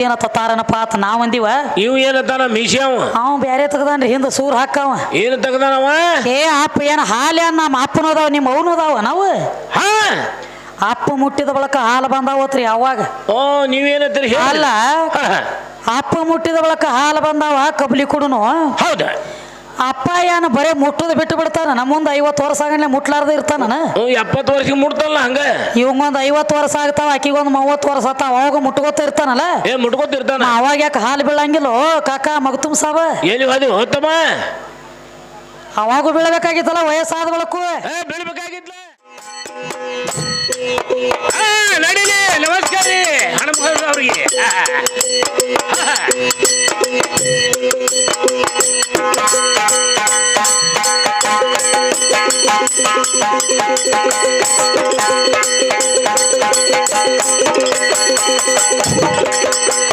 ಏನ ತಾರನಪ್ಪ ಆತ ನಾವ್ ಅಂದಿವ? ಇವ್ ಏನತ್ತಾನ ಮೀಸ್ಯಾವ ಅವ್ ಬ್ಯಾರೆ ತಗದಾನ್ರಿ ಹಿಂದ ಸೂರ್ ಹಾಕವ. ಏನು ತೆಗ್ದಾನವ? ಏ ಅಪ್ಪ ಏನ ಹಾಲೆ ನಮ್ಮ ಅಪ್ಪನ ಅದಾವ ನಿಮ್ಮ ಅವನು ಅದಾವ ನಾವು? ಹಾ. ಅಪ್ಪ ಮುಟ್ಟಿದ ಬಳಕ ಹಾಲು ಬಂದಾವತ್ರಿ ಅವಾಗ. ಓ ನೀವೇನತ್ತೀರಿ ಅಲ್ಲ. ಅಪ್ಪ ಮುಟ್ಟಿದ ಬಳಕ ಹಾಲು ಬಂದಾವ ಕಬ್ಲಿ ಕುಡುನು. ಹೌದಾ. ಅಪ್ಪ ಏನು ಬರೇ ಮುಟ್ಟದ ಬಿಟ್ಟು ಬಿಡ್ತಾನ. ನಮ್ಮ ಮುಂದೆ ಐವತ್ತು ವರ್ಷ ಆಗಲ್ಲ ಮುಟ್ಲಾರ್ದ ಇರ್ತಾನ ಎಪ್ಪತ್ತು ವರ್ಷಕ್ಕೆ ಮುಟ್ತಲ್ಲ ಹಂಗ? ಇವಂಗೊಂದು ಐವತ್ತು ವರ್ಷ ಆಗ್ತಾವ ಆಕಿಗೊಂದು ಮೂವತ್ತು ವರ್ಷ ಆತಾವ ಅವಾಗ ಮುಟ್ಕೋತ ಇರ್ತಾನಲ್ಲ? ಏ ಮುಟ್ಕೋತ ಇರ್ತಾನ? ಅವಾಗ ಯಾಕೆ ಹಾಲು ಬೀಳಂಗಿಲ್ಲ ಕಾಕ ಮಗತುಮ್ ಸಾಬ ಎಲ್ಲಿ ಹೋದಿ? ಹೋತಮ್ಮ? ಅವಾಗೂ ಬೀಳಬೇಕಾಗಿತ್ತಲ್ಲ ವಯಸ್ಸಾದ ಬಳಕು. ನಡೀಲಿ ನಮಸ್ಕಾರ ರೀ ಅವ್ರಿಗೆ. ಆ, ಆ.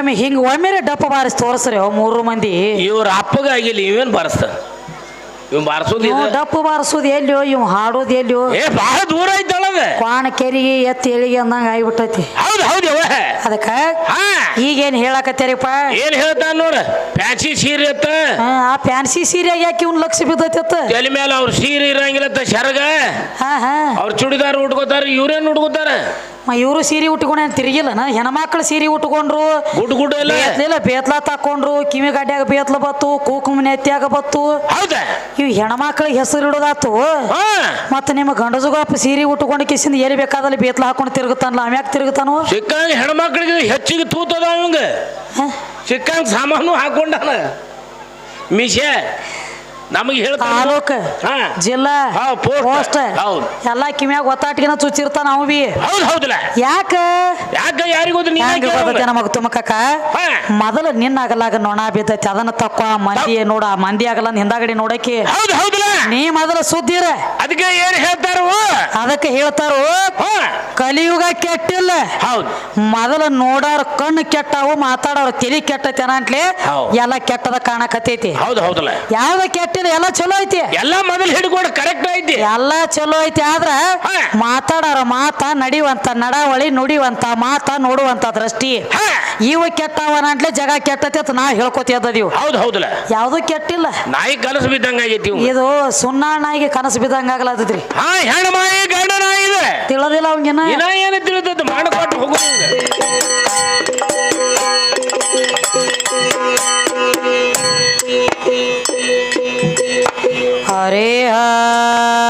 ಒಮ್ಮೆ ಹಿಂಗ ಒಮ್ಮೆ ಡಪ್ಪ ಬಾರಿಸಿ ತೋರಿಸ್ರಿ ಅವ್ ಮೂರು ಮಂದಿ. ಇವ್ರ ಅಪ್ಪಗಾಗಿಲ್ಲ ಇವೇನ್ ಬಾರಿಸ್ತ ಇವ್ ಬಾರಿಸೋದು ಇವ್ ಡಪ್ಪ ಬಾರಿಸೋದು ಎಲ್ಲಿಯೋ ಇವ್ ಹಾಡೋದು ಎಲ್ಲಿಯೋ. ಏ ಬಹಳ ದೂರ ಐತಳದ ಕ್ವಾಣ ಕೆರಿಗೆ ಎತ್ತಿ ಎಳಿಗೆ ಅಂದಂಗ ಆಗಿಬಿಟ್ಟೈತಿ. ಹೌದು ಹೌದು ಯವ್ವ. ಅದಕ್ಕ ಹಾ. ಈಗೇನ್ ಹೇಳಕತ್ತೀರಿಪ್ಪ? ಏನ್ ಹೇಳ್ತಾನ ನೋಡ ಫ್ಯಾನ್ಸಿ ಸೀರೆ ಅತ್ತ ಹಾ, ಆ ಫ್ಯಾನ್ಸಿ ಸೀರೆ ಯಾಕೆ ಇವ್ನ ಲಕ್ಷ ಬಿದ್ದೈತಿ ಅತ್ತ? ತಲೆ ಮೇಲೆ ಅವ್ರ ಸೀರೆ ಇರಂಗಿಲ್ಲ ಶರಗ. ಹಾ ಹಾ. ಅವ್ರ ಚುಡಿದಾರ ಉಟ್ಕೋತಾರ ಇವ್ರೇನ್ ಉಟ್ಕೋತಾರ? ಇವರು ಸೀರೆ ಉಟ್ಕೊಂಡ ತಿರುಗಿಲ್ಲನ ಹೆಣ್ಮಕ್ಳು ಸೀರೆ ಉಟ್ಕೊಂಡ್ರು ಗುಡ್ ಗುಡ್ ಬೇತ್ಲಿಲ್ಲ ಬೇತ್ಲ ತಕೊಂಡ್ರು ಕಿವಿ ಗಾಡಿಯಾಗ ಬೇತ್ಲ ಬತ್ತು ಕುಕುಮ ನೆತ್ತಿಯಾಗ ಬತ್ತು. ಹೌದಾ? ಇವ್ ಹೆಣ್ಮಕ್ಳಿಗೆ ಹೆಸರು ಇಡೋದಾತು. ಹಾ. ಮತ್ತೆ ನಿಮ್ಮ ಗಂಡಸುಗಪ್ಪ ಸೀರೆ ಉಟ್ಕೊಂಡು ಕಿಸಿಂದ ಎಲ್ಲಿ ಬೇಕಾದಲ್ಲಿ ಬೇತ್ಲ ಹಾಕೊಂಡು ತಿರುಗುತ್ತಾನಲ್ಲ ಆಮ್ಯಾಕ್ ತಿರುಗುತ್ತಾನು? ಸಿಕ್ಕಂಗ ಹೆಣ್ಮಕ್ಳಿಗೆ ಹೆಚ್ಚಿಗೆ ತೂತದ ಅವಂಗ. ಸಿಕ್ಕಂಗ ಸಾಮಾನು ಹಾಕೊಂಡಾನ. ಮಿಶೆ ನಮಗೆ ಹೇಳ್ತಾರೆ ತಾಲೂಕ್ ಹಾ. ಜಿಲ್ಲಾ ಹಾ, post. ಪೋಸ್ಟ್. ಹೌದು. ಎಲ್ಲಾ ಕಿಮ್ಯಾಗ ಒತ್ತಾಟಿಗೆನ ಚುಚ್ಚಿರ್ತಾನ ಅವ ಬಿ. ಹೌದು ಹೌದಲ್ಲ. ಯಾಕ? ಯಾಕ ಯಾರಿಗೋದು ನೀನ್ ಹೆಂಗ ಗೊತ್ತೈತೆ ನಮಗ ತುಮಕಕ್ಕ? ಹಾ. ಮೊದಲು ನಿನ್ನಾಗಲಾಗ ನೊಣ ಬಿದ್ದೈತಿ ಅದನ್ನ ತಕ್ಕ ಮಂದಿ ನೋಡ ಆ ಮಂದಿ ಆಗಲ್ಲ ಹಿಂದಾಗಡಿ ನೋಡಕ್ಕೆ ಹೌದು ಹೌದಲ್ಲ. ನೀ ಮೊದಲ ಸುದ್ದಿರ. ಅದಕ್ಕೆ ಏನ್ ಹೇಳ್ತಾರ? ಅದಕ್ಕೆ ಹೇಳ್ತಾರು? ಹಾ. ಕಲಿಯುಗ ಕೆಟ್ಟಿಲ್ಲ. ಹೌದು. ಮೊದಲು ನೋಡೋರ್ ಕಣ್ಣು ಕೆಟ್ಟವು ಮಾತಾಡೋರು ತಲಿ ಕೆಟ್ಟತನ ಅಂತಲೇ ಹೌದು. ಎಲ್ಲ ಕೆಟ್ಟದ ಕಾಣಕತ್ತೈತಿ. ಹೌದು ಹೌದಲ್ಲ. ಯಾವ್ದ ಎಲ್ಲ ಚಲೋ ಐತಿ. ಎಲ್ಲ ಮೊದಲು ಹಿಡ್ಕೊಂಡು ಕರೆಕ್ಟ್ ಐತಿ. ಎಲ್ಲ ಚಲೋ ಐತಿ ಆದ್ರ. ಮಾತಾಡೋರ ಮಾತ ನಡಿವಂತ ನಡಾವಳಿ ನುಡಿವಂತ ಮಾತ ನೋಡುವಂತ ದೃಷ್ಟಿ. ಇವ ಕೆಟ್ಟವನ ಅಂಟ್ಲೆ ಜಗ ಕೆಟ್ಟತಿ ಅಂತ ನಾ ಹೇಳ್ಕೊತಿದ್ದದೀವ್ ಹೌದು ಹೌದಲ್ಲ ಯಾವುದು ಕೆಟ್ಟಿಲ್ಲ. ನಾಯಿ ಕನಸು ಬಿದ್ದಂಗ ಆಗೈತಿ. ಇದು ಸುಣ್ಣಾಣಾಗಿ ಕನಸು ಬಿದ್ದಂಗ ಆಗಲತ್ತೈತ್ರಿ ಹಾ ಹೆಣ್ಣು ಮಾಯಿ ಗಂಡ ನಾಯಿ ಇದೆ. ತಿಳದಿಲ್ಲ ಏನ ಏನು ತಿಳಿದದ್ದು? ಮಾಡ್ಕೊಟ್ಟು ಹೋಗುದು ಹರೇ ನಡೀಲಿ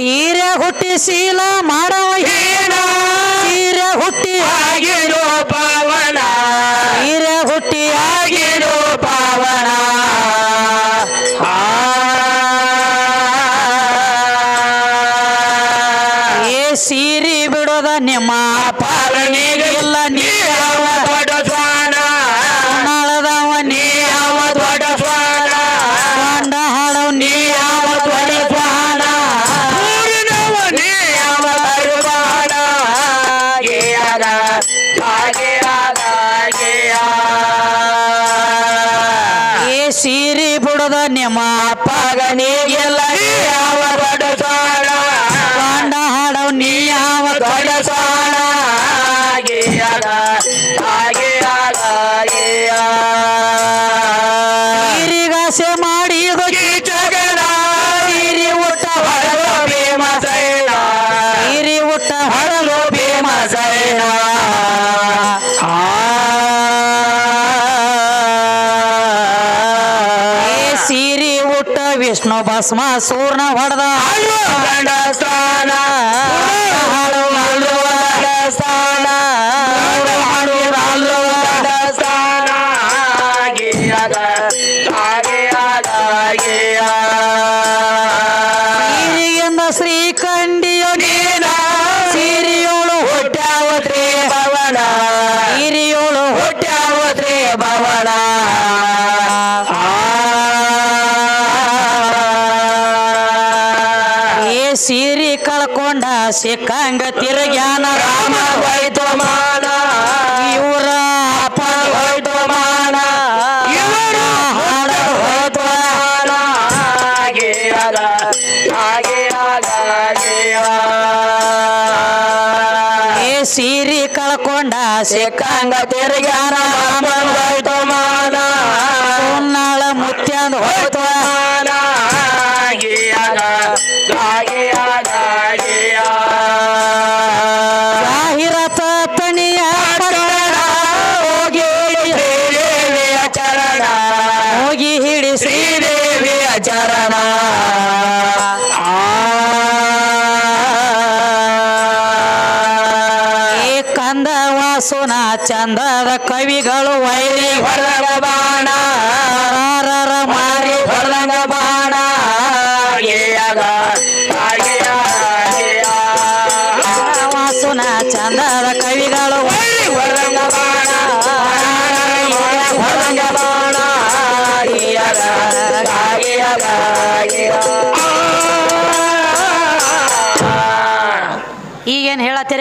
ಸೀರೆ ಹುಟ್ಟಿ ಶೀಲ ಮಾಡವ ಹೇಳ ಸೀರೆ ಹುಟ್ಟಿ ಆಗಿರೋ ಪಾವನ ಸೀರೆ ಹುಟ್ಟಿ ಆಗಿರೋ ಪಾವನ ಏ ಸೀರೆ ಬಿಡೋದ ನಿಮ್ಮ ಪಾಲನೆಗೆ ಇಲ್ಲ ನೀ ವಿಷ್ಣು ಭಸ್ಮ ಸೂರ್ಣ ಹೊಡೆದ. ಕಳ್ಕೊಂಡ ಸಿಕ್ಕಂಗ ತಿರುಗ್ಯಾನ ರಾಮ ಹೋಯ್ತು ಮಾನ ಇವರ ಅಪ್ಪ ಹೋಯ್ತು ಮಾನ ಇವರ ಹಾಡ ಹೋಯ್ತು ಮಾನ ಗೀಯಗ ಗೀಯಗ ಗೀಯ ಏ ಸೀರಿ ಕಳ್ಕೊಂಡ ಸಿಕ್ಕಂಗ ತಿರುಗ್ಯಾನ ರಾಮನ ಚಂದ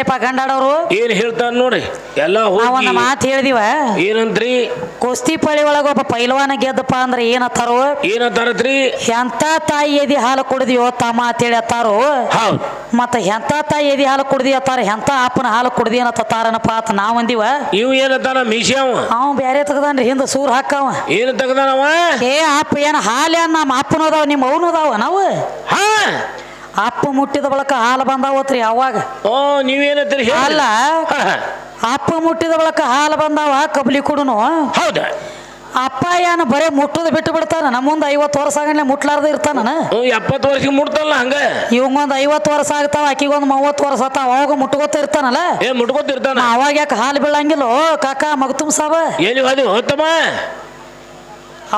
ಹೇಳತ್ತೀರಪ್ಪ ಗಂಡಾಡೋರು ಏನ್ ಹೇಳ್ತಾರ ನೋಡ್ರಿ? ಎಲ್ಲ ಒಂದು ಮಾತು ಹೇಳಿದಿವ. ಏನಂತ್ರಿ? ಕುಸ್ತಿ ಪಳಿ ಒಳಗ ಒಬ್ಬ ಪೈಲ್ವಾನ ಗೆದ್ದಪ್ಪ ಅಂದ್ರೆ ಏನತ್ತಾರು ಏನಂತಾರತ್ರಿ? ಎಂತ ತಾಯಿ ಎದಿ ಹಾಲು ಕುಡಿದಿಯೋ ತಮ್ಮ ಅಂತೇಳಿ ಹೇಳಿ ಹೌದ್. ಮತ್ತ ಎಂತ ತಾಯಿ ಎದಿ ಹಾಲು ಕುಡ್ದಿ ಅತ್ತಾರ ಎಂತ ಅಪ್ಪನ ಹಾಲು ಕುಡ್ದಿ ಅನ್ನತ್ತಾರನಪ್ಪ ಅಂತ ನಾವ್ ಅಂದಿವ. ಇವ್ ಏನಂತಾನ ಮೀಸ್ಯಾವ ಅವ? ಬ್ಯಾರೆ ತಗದಾನ್ರಿ ಹಿಂದ ಸೂರ್ ಹಾಕವ. ಏನ್ ತೆಗ್ದಾನವ? ಏ ಅಪ್ಪ ಏನ್ ಹಾಲೆ ನಮ್ಮ ಅಪ್ಪನ ಅದಾವ ನಿಮ್ಮ ಅವನು ಅದಾವ ನಾವು? ಹಾ. ಅಪ್ಪ ಮುಟ್ಟಿದ ಬಳಕ ಹಾಲು ಬಂದಾವತ್ರಿ ಅವಾಗ. ಓ ನೀವೇನಂತೀರಿ ಹೇಳಿ. ಅಲ್ಲ. ಅಪ್ಪ ಮುಟ್ಟಿದ ಬಳಕ ಹಾಲು ಬಂದಾವ ಕಬ್ಲಿ ಕೊಡುನು. ಹೌದಾ? ಅಪ್ಪ ಏನು ಬರೇ ಮುಟ್ಟದ ಬಿಟ್ಟು ಬಿಡ್ತಾನ ನಮ್ಮ ಮುಂದೆ ಐವತ್ತು ವರ್ಷ ಆಗಂಡ್ಲೆ ಮುಟ್ಲಾರ್ದ ಇರ್ತಾನ ಹ್ಞೂ ಎಪ್ಪತ್ತು ವರ್ಷಕ್ಕೆ ಮುಟ್ತಲ್ಲ ಹಂಗ? ಇವಂಗೊಂದು ಐವತ್ತು ವರ್ಷ ಆಗ್ತಾವ ಆಕಿಗೊಂದು ಮೂವತ್ತು ವರ್ಷ ಆತಾವ ಅವಾಗ ಮುಟ್ಕೋತ ಇರ್ತಾನಲ್ಲ. ಏ ಮುಟ್ಕೋತಿರ್ತಾನ ಅವಾಗ ಯಾಕೆ ಹಾಲು ಬೀಳಂಗಿಲ್ಲ ಕಾಕ ಮಗ ಸಾಬ ಎಲ್ಲಿ ಹೋದಿ ಹೋತಮ್ಮ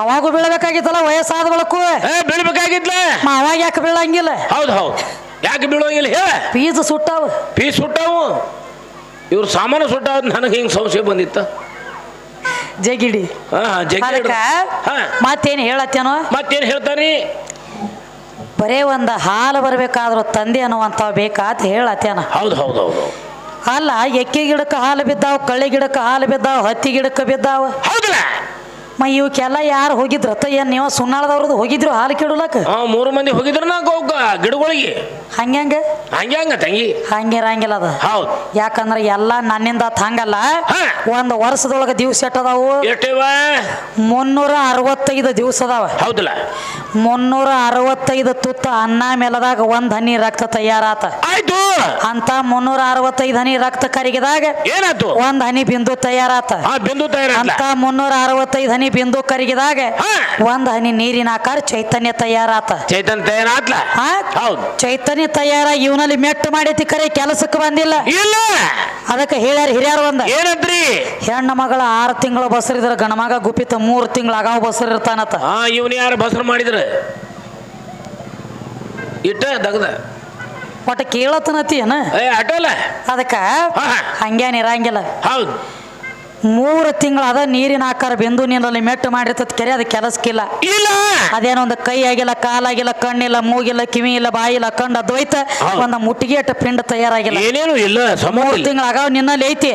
ಅವಾಗೂ ಬೀಳಬೇಕಾಗಿತ್ತಲ್ಲ ವಯಸ್ಸಾದ ಬಳಕು ಬೀಳ್ಬೇಕಾಗಿದ್ಲ ಅವಾಗ ಯಾಕೆ ಬೀಳಂಗಿಲ್ಲ? ಹೌದು ಹೌದು. ಯಾಕೆ ಬೀಳೋಂಗಿಲ್ಲ ಹೇ ಪೀಸ್ ಸುಟ್ಟಾವ. ಪೀಸ್ ಸುಟ್ಟಾವು? ಇವ್ರ ಸಾಮಾನು ಸುಟ್ಟಾವ ನನಗೆ ಹಿಂಗೆ ಸಂಶಯ ಬಂದಿತ್ತ. ಜಗಿಡಿ ಮತ್ತೇನು ಹೇಳತ್ತೇನೋ? ಮತ್ತೇನು ಹೇಳ್ತಾನೆ ಬರೇ ಒಂದು ಹಾಲು ಬರಬೇಕಾದ್ರೂ ತಂದೆ ಅನ್ನುವಂಥವ್ ಬೇಕಾತ ಹೇಳತ್ತೇನ. ಹೌದು ಹೌದು ಹೌದು. ಅಲ್ಲ ಎಕ್ಕೆ ಗಿಡಕ್ಕೆ ಹಾಲು ಬಿದ್ದಾವ ಕಳ್ಳಿ ಗಿಡಕ್ಕೆ ಹಾಲು ಬಿದ್ದಾವ ಹತ್ತಿ ಗಿಡಕ್ಕೆ ಬಿದ್ದಾವ. ಹೌದಲ್ಲ? ಮ ಇವಕ್ಕೆಲ್ಲ ಯಾರು ಹೋಗಿದ್ರತ್ತ ಏನ್ ನೀವು ಸುನ್ನಾಳದವ್ರದ್ದು ಹೋಗಿದ್ರು ಹಾಲು ಕೇಳಲಕ್ಕ ಮೂರು ಮಂದಿ ಹೋಗಿದ್ರು ನಾ ಗೋಗ ಗಿಡಗಳಿಗೆ. ಹಂಗ್ಯಾಂಗ? ಹಂಗ್ಯಾಂಗ ಹಂಗ ತಂಗಿ. ಹಂಗಿರಂಗಿಲ್ಲ ಅದ. ಹೌದು. ಯಾಕಂದ್ರೆ ಎಲ್ಲ ನನ್ನಿಂದ ತಂಗಲ್ಲ ಹಂಗಲ್ಲ. ಹಾ. ಒಂದು ವರ್ಷದೊಳಗೆ ದಿವಸ ಎಟ್ಟದಾವು ಎಷ್ಟೇವ ಮುನ್ನೂರ ಅರವತ್ತೈದು ದಿವಸ ಅದಾವ. ಹೌದಲ್ಲ. ಮುನ್ನೂರ ಅರವತ್ತೈದು ತುತ್ತ ಅನ್ನ ಮೇಲದಾಗ ಒಂದ್ ಹನಿ ರಕ್ತ ತಯಾರಾತ. ಆಯ್ತು. ಅಂತ ಮುನ್ನೂರ ಅರವತ್ತೈದು ಹನಿ ರಕ್ತ ಕರಗಿದಾಗ ಏನಾಯ್ತು? ಒಂದ್ ಹನಿ ಬಿಂದು ತಯಾರಾತ. ಆ ಬಿಂದು ಅಂತ ಮುನ್ನೂರ ಅರವತ್ತೈದು ಹನಿ ಬಿಂದು ಕರಗಿದಾಗ ಹಾ. ಒಂದ್ ಹನಿ ನೀರಿನ ಆಕಾರ ಚೈತನ್ಯ ತಯಾರಾತ. ಚೈತನ್ಯ ತಯಾರಾತ್ಲ? ಹೌದು. ಚೈತನ್ಯ ತಯಾರ ಇವನಲ್ಲಿ ಮೆಟ್ಟು ಮಾಡೈತಿ ಕರೆ ಕೆಲಸಕ್ಕೆ ಬಂದಿಲ್ಲ. ಇಲ್ಲ. ಅದಕ್ಕೆ ಹೇಳ್ಯಾರ ಹಿರಿಯರ್ ಒಂದ. ಏನಂತ್ರಿ ಹೆಣ್ಣು ಮಗಳ ಆರು ತಿಂಗಳು ಬಸರಿದ್ರ ಗಣಮಗ ಗುಪಿತ ಮೂರು ತಿಂಗಳು ಆಗಾವ ಬಸರಿರ್ತಾನತ ಹಾ ಇವನ್ ಯಾರು ಬಸರು ಮಾಡಿದ್ರ? ಇಟ್ಟ ದಗದ. ಒಟ್ಟ ಕೇಳತನತಿ ಏನ? ಏ ಅಟಲ್ಲ ಅದಕ್ಕ. ಹಂಗೇನ್ ಇರಂಗಿಲ್ಲ. ಹೌದು. ಮೂರು ತಿಂಗಳು ಅದ ನೀರಿನ ಆಕಾರ ಬಿಂದು ನೀರಲ್ಲಿ ಮೆಟ್ಟು ಮಾಡಿರ್ತದ ಕೆರೆ ಅದು ಕೆಲಸಕ್ಕಿಲ್ಲ. ಇಲ್ಲ! ಅದೇನೊಂದು ಕೈ ಆಗಿಲ್ಲ ಕಾಲಾಗಿಲ್ಲ ಕಣ್ಣಿಲ್ಲ ಮೂಗಿಲ್ಲ ಕಿವಿ ಇಲ್ಲ ಬಾಯಿ ಇಲ್ಲ ಕಂಡ ದ್ವೈತ ಒಂದು ಮುಟ್ಟಿಗೆ ಅಟ್ಟ ಪಿಂಡ ತಯಾರಾಗಿಲ್ಲ. ಏನೇನು ಇಲ್ಲ ಮೂರು ತಿಂಗಳು ಆಗ ನಿನ್ನಲ್ಲಿ ಐತಿ.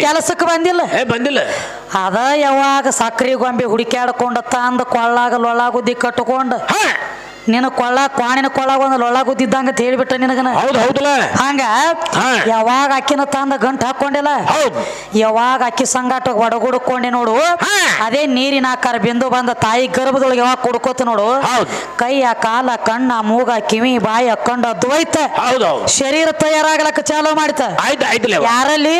ಕೆಲಸಕ್ಕೆ ಬಂದಿಲ್ಲ. ಬಂದಿಲ್ಲ. ಅದ ಯಾವಾಗ ಸಕ್ರಿ ಗೊಂಬೆ ಹುಡುಕಾಡ್ಕೊಂಡ ತಂದ ಕೊಳ್ಳಾಗ ಲೊಳಾಗುದ್ದಿ ಕಟ್ಕೊಂಡು ನಿನ್ನ ಕೊಳ್ಳ ಕ್ವಾಣಿನ ಕೊಳ್ಳಾಗ ಒಂದು ಲೊಳ್ಳ ಗುದ್ದಿದ್ದಂಗ ಅಂತ ಹೇಳ್ಬಿಟ್ಟ ನಿನಗನ? ಹೌದು ಹೌದಲ್ಲ? ಹಂಗ? ಯಾವಾಗ ಅಕ್ಕಿನ ತಂದ ಗಂಟು ಹಾಕೊಂಡಿಲ್ಲ? ಯಾವಾಗ ಅಕ್ಕಿ ಸಂಗಾಟ ಒಡಗುಡ್ಕೊಂಡೆ ನೋಡು. ಅದೇ ನೀರಿನ ಆಕಾರ ಬಿಂದು ಬಂದ ತಾಯಿ ಗರ್ಭದೊಳಗೆ ಯಾವಾಗ ಕುಡ್ಕೋತ ನೋಡು. ಕೈಯ ಕಾಲ ಕಣ್ಣ ಮೂಗ ಕಿವಿ ಬಾಯಿ ಅಕ್ಕಂಡ ದ್ವೈತ ಶರೀರ ತಯಾರಾಗ್ಲಕ್ಕ ಚಾಲು ಮಾಡಿತ. ಯಾರಲ್ಲಿ?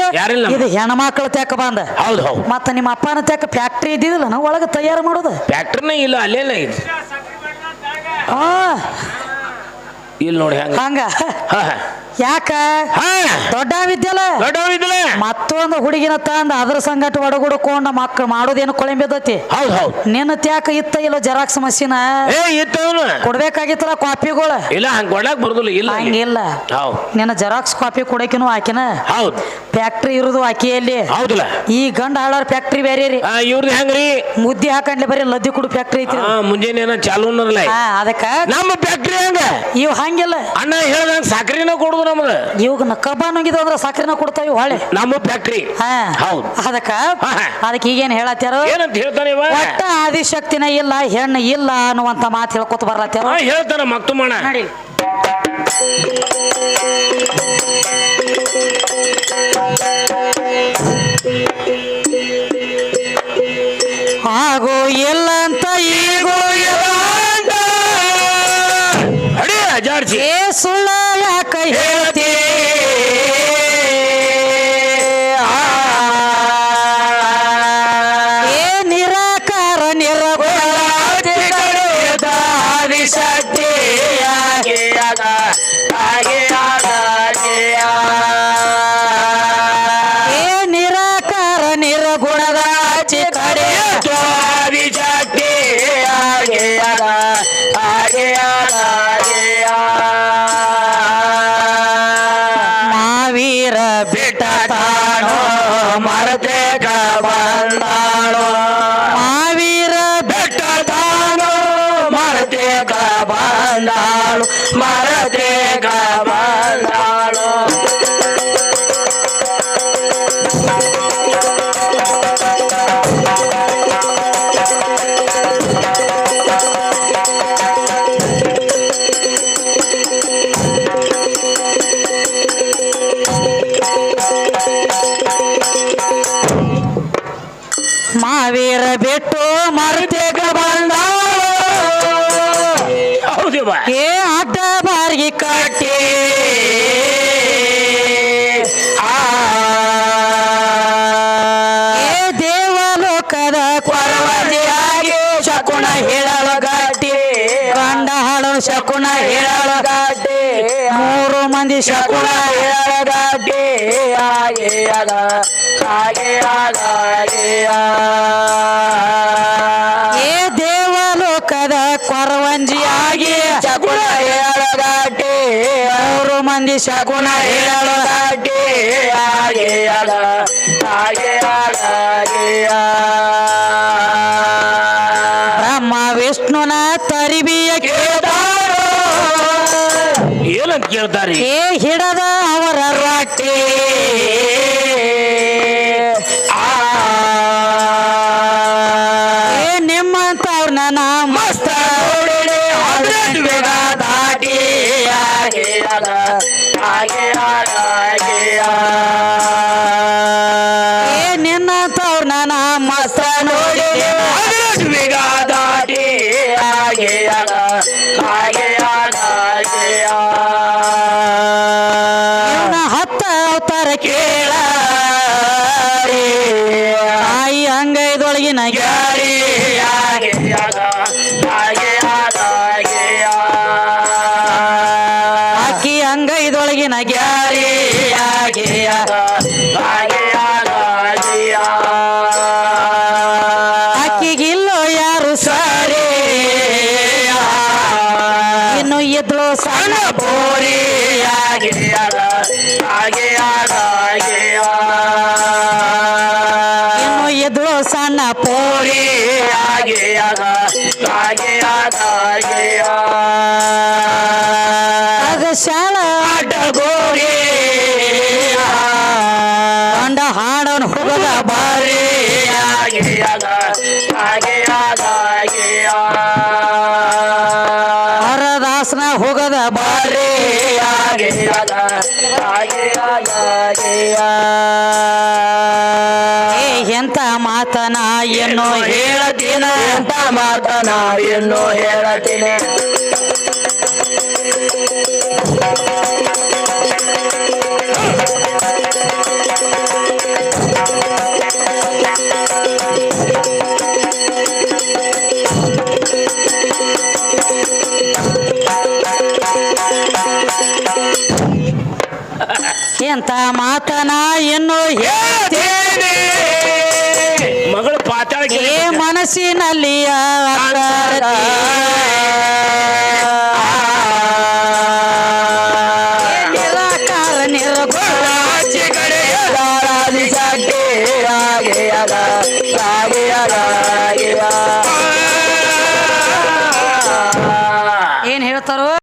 ಇದು ಹೆಣ್ಮಕ್ಳ ತೆಕ್ಕ ಬಂದ. ಹೌದು ಹೌದು. ಮತ್ತ ನಿಮ್ಮ ಅಪ್ಪನ ತೆಕ್ಕ ಫ್ಯಾಕ್ಟ್ರಿ ಇದ್ದಿದಿಲ್ಲ ನಾವು ಒಳಗೆ ತಯಾರು ಮಾಡೋದು? ಫ್ಯಾಕ್ಟ್ರಿನೇ ಇಲ್ಲ ಅಲ್ಲೇನ ಇಲ್ಲಿ ನೋಡಿ ಹಂಗ. ಹಂಗ. ಯಾಕ? ದೊಡ್ಡ ವಿದ್ಯಲ್ಲ ದೊಡ್ಡವಿದ್ದಲ್ಲ ಮತ್ತೊಂದು ಹುಡುಗಿನ ತಂದ ಅದ್ರ ಸಂಗಟ ಒಡಗುಡ್ಕೊಂಡ ಮಕ್ಕಳು ಮಾಡೋದೇನು ಕೊಳೆಂಬಿದ್ದತಿ ಹೌದು ಹೌದು. ನಿನ್ನ ತ್ಯಾಕ ಇತ್ತ ಇಲ್ಲ ಜೆರಾಕ್ಸ್ ಮಷೀನ? ಏ ಇತ್ತವನು ಕೊಡ್ಬೇಕಾಗಿತ್ತಲ್ಲ ಕಾಪಿಗಳು? ಇಲ್ಲ ಹಂಗ ಬರುದಿಲ್ಲ ಇಲ್ಲ. ಹಂಗಿಲ್ಲ. ಹೌದು. ನಿನ್ನ ಜೆರಾಕ್ಸ್ ಕಾಪಿ ಕೊಡಕಿನೂ ಆಕಿನ? ಹೌದು. ಫ್ಯಾಕ್ಟ್ರಿ ಇರುದು ಆಕೆಯಲ್ಲಿ. ಹೌದಲ್ಲ? ಈ ಗಂಡ ಹಾಳಾರ ಫ್ಯಾಕ್ಟ್ರಿ ಬೇರೆ ರೀ ಇವ್ರದ್ದು ಹೆಂಗ್ರಿ? ಮುದ್ದೆ ಹಾಕಂಡ್ಲೆ ಬರೀ ಲದ್ದಿ ಕುಡು ಫ್ಯಾಕ್ಟ್ರಿ ಐತಿ ಆ ಮುಂಜಾನೆ ಏನೋ ಚಾಲು ಹಾ ಅದಕ್ಕ ನಮ್ಮ ಫ್ಯಾಕ್ಟ್ರಿ ಹೆಂಗ? ಇವ್ ಹಂಗಿಲ್ಲ. ಅಣ್ಣ ಹೇಳ್ದಂಗ ಸಕ್ರಿನ ಕೊಡುದು ನಮ್ಗ. ಇವಾಗ ಕಬ್ಬ ನುಂಗಿದ ಅಂದ್ರ ಸಕ್ರಿನ ಕೊಡ್ತಾವ ಹೊಳೆ. ನಮ್ಮ ಫ್ಯಾಕ್ಟ್ರಿ ಹಾ. ಹೌದು. ಅದಕ್ಕ ಹಾ, ಹಾ. ಅದಕ್ಕೆ ಈಗೇನ್ ಹೇಳತ್ತಾರ ಏನಂತ ಹೇಳ್ತಾನೆ ಇವ? ಒಟ್ಟ ಆದಿಶಕ್ತಿನ ಇಲ್ಲ ಹೆಣ್ಣು ಇಲ್ಲ ಅನ್ನುವಂತ ಮಾತು ಹೇಳ್ಕೊತ ಬರ್ಲತ್ತಾರ ಹಾ ಹೇಳ್ತಾನ ಮಕ್ತು ಮಾಡ ನೋಡಿ. ಸುಳ್ಳ ಯಾಕ ಹೇಳ್ತಿ ಮರುತೇಗ ಬಂದ ಹೌದಿವ ಏ ಆಟ ಬಾರಿಗೆ ಕಟ್ಟಿ. ಏ ದೇವಲೋಕದ ಕೊರವದಿಯಾಗಿ ಶಕುನ ಹೇಳಲು ಗಟ್ಟಿ ಗಂಡ ಹಾಳು ಶಕುನ ಹೇಳಲು ಗಟ್ಟಿ ಮೂರು ಮಂದಿ ಶಕುನ ಹೇಳಲು ಗಟ್ಟಿ ಏ ದೇವಲೋಕದ ಕೊರವಂಜಿಯಾಗಿ ಹೇಳಲು ಗಟ್ಟಿ ಮೂರು ಮಂದಿ ಶಕುನ ಹೇಳಲು ಗಟ್ಟಿ ಬ್ರಹ್ಮ ವಿಷ್ಣುನ ತರಿಬಿಯ ಕೇಳ್ತಾರೋ ಏನಂತ ಕೇಳ್ತಾರಿ. ಏ ಹಿಡದ ಅವರ ರೊಟ್ಟಿ. ಇನ್ನು ಎದುರು ಸಣ್ಣ ಪೋರಿ ಅಗ ಎಂತ ಮಾತನ ಎನ್ನು ಹೇಳದಿನ? ಎಂತ ಮಾತನ ಎನ್ನು ಎಂತ ಮಾತನ ಏನು ಹೇಳ್ತೇನೆ. ಮಗಳು ಮನಸ್ಸಿನಲ್ಲಿ ಮನಸ್ಸಿನಲ್ಲಿ